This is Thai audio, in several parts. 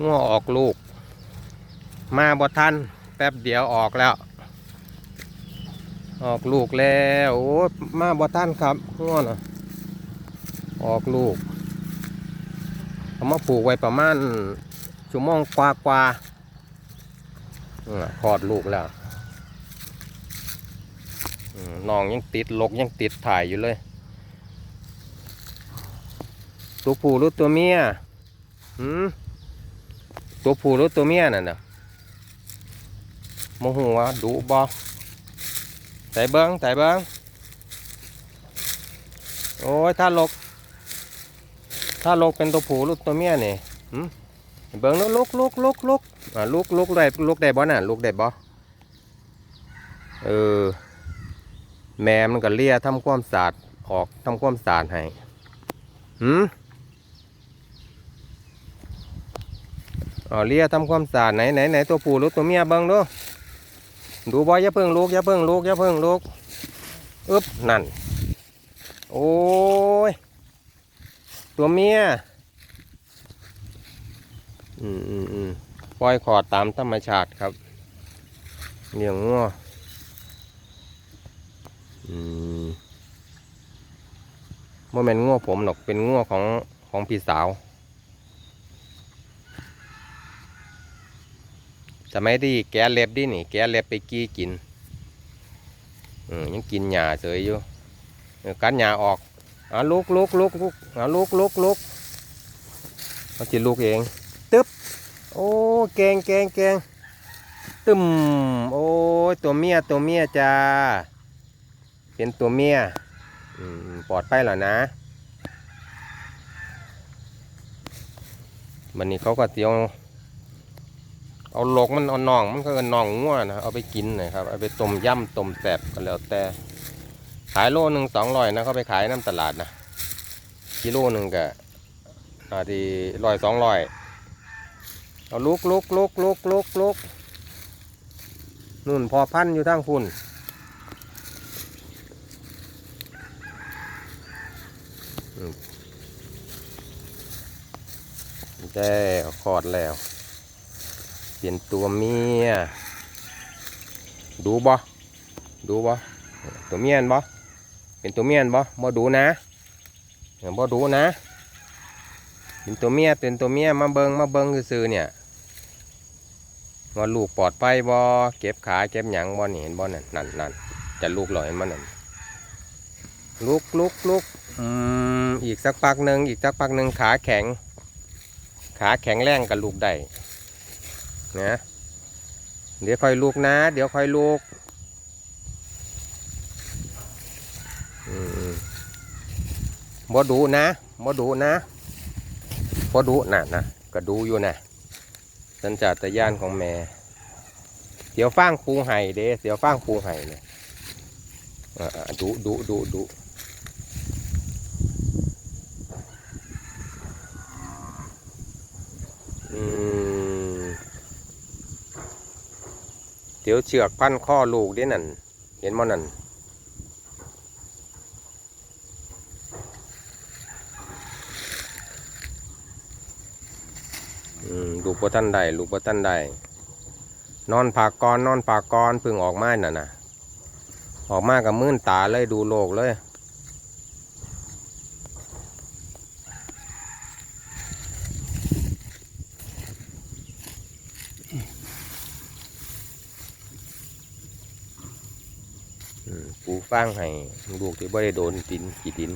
งัวออกลูก มาบ่ทันแป๊บเดียวออกแล้ว ออกลูกแล้วโอ้มาบ่ทันครับงัวน่ะออกลูกเอามาปลูกไว้ประมาณชั่วโมงกว่ากว่าๆน่ะคลอดลูกแล้วน้องยังติดลกยังติดถ่ายอยู่เลย ตัวผู้หรือตัวเมีย หืม ตัวผู้หรือตัวเมียนั่นน่ะโมโหวดุบอใส่เบิ้งใส่เบิ้งโอ้ยถ้าลก ถ้าลกเป็นตัวผู้หรือตัวเมียนี่หืมเบิ้งแล้วลุกลุกลุกลุกอ่าลุกลุกได้ลุกได้บ่น่ะลุกได้บ่เออแม่มันก็เลียทำความสะอาดออกทำความสะอาดให้หืม เอ๋อเลียทำความสะอาดไหนไหนไหนตัวผู้หรือตัวเมียเบิ้งดูดูบ่อย่าเพิ่งลูกอย่าเพิ่งลูกอย่าเพิ่งลูกอึบนั่น โอ้ย ตัวเมียอืมอืมอืมปล่อยขอดตามธรรมชาติครับเลี้ยงงัวอืมโมเมนต์งัวผมหรอกเป็นงัวของของพี่สาว มัยที่แกเล็บดินี่ แกเล็บไปกี้กินอืมยังกินหญ้าเสยอยู่กัดหญ้าออกอะลุกลุกลุกลุกอะลุกลุกลุกเขาจิลุกเองตึ๊บโอ้เก่งเก่งเก่งตึมโอ้ตัวเมียตัวเมียจ้าเป็นตัวเมียปลอดภัยแล้วนะวันนี้เขาก็เตียว เอาหลกมันเอาน่องมันก็เอินน่องง่วนะเอาไปกินนะครับเอาไปต้มย่ำต้มแซ่บก็แล้วแต่ขายโลหนึ่งสองร้อยนะเขาไปขายน้ำตลาดนะกิโลหนึ่งก็อาทีร้อยสองร้อยเอาลุกลุกลุกลุกลุกลุกนู่นพอพันอยู่ทางคุณอืมได้คลอดแล้ว เป็นตัวเมีย ดูบ่ ดูบ่ ตัวเมียนบ่ เป็นตัวเมียนบ่ บ่ดูนะบ่ดูนะ เป็นตัวเมีย เป็นตัวเมีย มาเบิงมาเบิงซื่อเนี่ยว่าลูกปลอดภัยบ่เก็บขาเก็บหยังบ่นี่เห็นบ่นั่นนั่นนั่นจะลูกหล่อยมันนั่นลุกลุกลุกอืมอีกสักพักหนึ่งอีกสักพักหนึ่งขาแข็ง ขาแข็งแรงกับลูกได้ นะเดี๋ยวค่อยลูกนะ เดี๋ยวค่อยลูกมบ่ดูนะบ่ดูนะบ่ดูน่ะนะก็ดูอยู่นะสัญชาตญาณของแม่เสียวฟ้างปูไห่เด้เสียวฟ้างปูไห่เนี่ยดูดูดูดู เดี๋ยวเชือกพันข้อลูกเด้นั่น เห็นมั้นั่นลูกปะท่านใดลูกปะท่านใดนอนผากกอนนอนผากกอนเพึ่งออกมาน่ะนะออกมากับมื่นตาเลยดูโลกเลย ปูฟางให้ลูกที่บ่ได้โดนดินกี่ดิน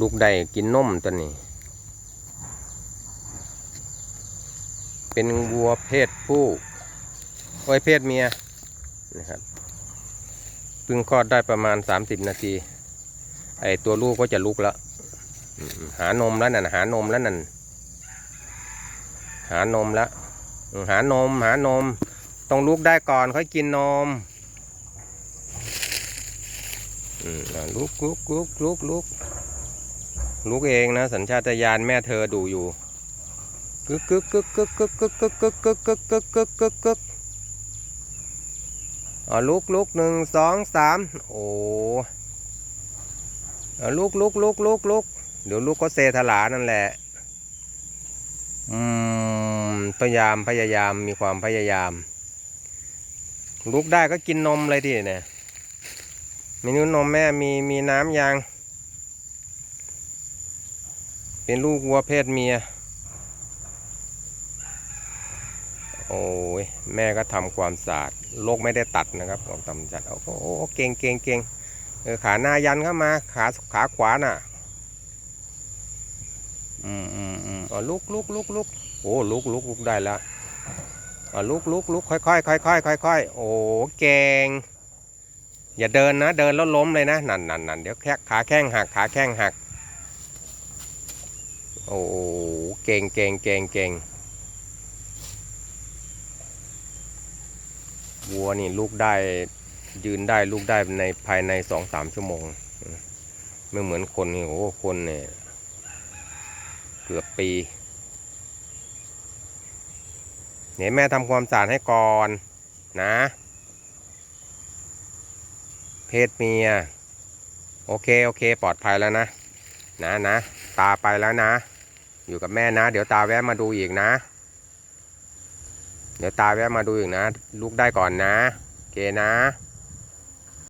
ลูกได้กินนมตัวนี้ เป็นวัวเพศผู้โอ้ยเพศเมียนะครับเพิ่งคลอดได้ประมาณ 30 นาที ไอตัวลูกก็จะลุกแล้ว หานมแล้วนั่นหานมแล้วนั่น หานมแล้วหานม หานม ต้องลุกได้ก่อนค่อยกินนมลุกลุกลุกลุกลุกลุกเองนะ สัญชาตญาณแม่เธอดูอยู่กึกกึกกึกกึกกึกกึกกึกกึกกึกกึกกึกกึกกึกกึกลุกลุกหนึ่งสองสามโอ้ลุกลุกลุกลุกลุกเดี๋ยวลุกก็เซทลานั่นแหละ อืมพยายามพยายามมีความพยายาม ลุกได้ก็กินนมเลยดิเนี่ยเมนิ้วนมแม่มีมีน้ำยาง เป็นลูกวัวเพศเมีย โอ้ยแม่ก็ทำความสะอาดโลกไม่ได้ตัดนะครับของทำจัดโอ้โหเก่งเก่งเก่งเออขาหน้ายันเข้ามา ขาขาขวาน่ะ อืมอืมอืมอ๋อลุกลุกลุกลุกโอ้ลุกลุกลุกได้แล้วอ๋อลุกลุกลุกค่อยค่อยค่อยค่อยค่อยค่อยโอ้เก่งอย่าเดินนะเดินแล้วล้มเลยนะนั่นนั่นนั่นเดี๋ยวแค่ขาแข้งหักขาแข้งหัก โอ้เก่งเก่งเก่งเก่งวัวนี่ลูกได้ยืนได้ลูกได้ในภายในสองสามชั่วโมง ไม่เหมือนคนนี่โอ้คนเนี่ย เกือบปี เนี่ยแม่ทำความสะอาดให้ก่อนนะ เพศเมีย โอเค โอเค ปลอดภัยแล้วนะ นะนะ ตาไปแล้วนะ อยู่กับแม่นะ เดี๋ยวตาแวะมาดูอีกนะ เดี๋ยวตาแวะมาดูอีกนะ ลูกได้ก่อนนะ โอเคนะ